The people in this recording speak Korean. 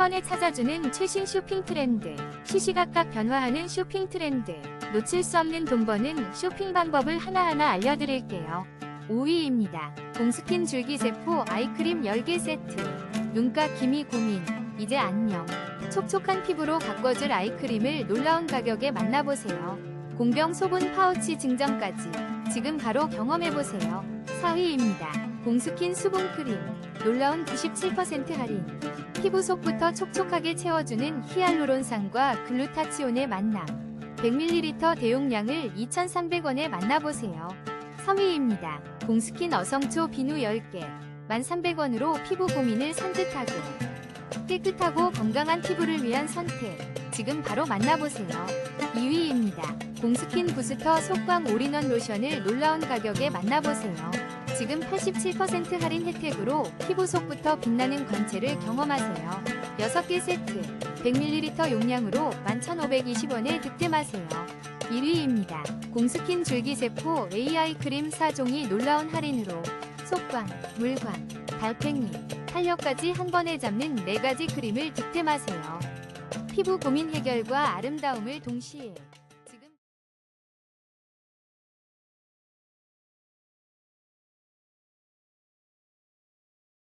번에 찾아주는 최신 쇼핑 트렌드. 시시각각 변화하는 쇼핑 트렌드. 놓칠 수 없는 돈 버는 쇼핑 방법을 하나하나 알려드릴게요. 5위입니다. 공스킨 줄기 세포 아이크림 10개 세트. 눈가 기미 고민. 이제 안녕. 촉촉한 피부로 가꿔줄 아이크림을 놀라운 가격에 만나보세요. 공병 소분 파우치 증정까지. 지금 바로 경험해보세요. 4위입니다. 공스킨 수분 크림. 놀라운 97% 할인. 피부 속부터 촉촉하게 채워주는 히알루론산과 글루타치온의 만남. 100ml 대용량을 2,300원에 만나보세요. 3위입니다. 공스킨 어성초 비누 10개. 1,300원으로 피부 고민을 산뜻하게. 깨끗하고 건강한 피부를 위한 선택. 지금 바로 만나보세요. 2위입니다. 공스킨 부스터 속광 올인원 로션을 놀라운 가격에 만나보세요. 지금 87% 할인 혜택으로 피부 속부터 빛나는 광채를 경험하세요. 6개 세트, 100ml 용량으로 11,520원에 득템하세요. 1위입니다. 공스킨 줄기세포 AI 크림 4종이 놀라운 할인으로 속광, 물광, 달팽이, 탄력까지 한 번에 잡는 4가지 크림을 득템하세요. 피부 고민 해결과 아름다움을 동시에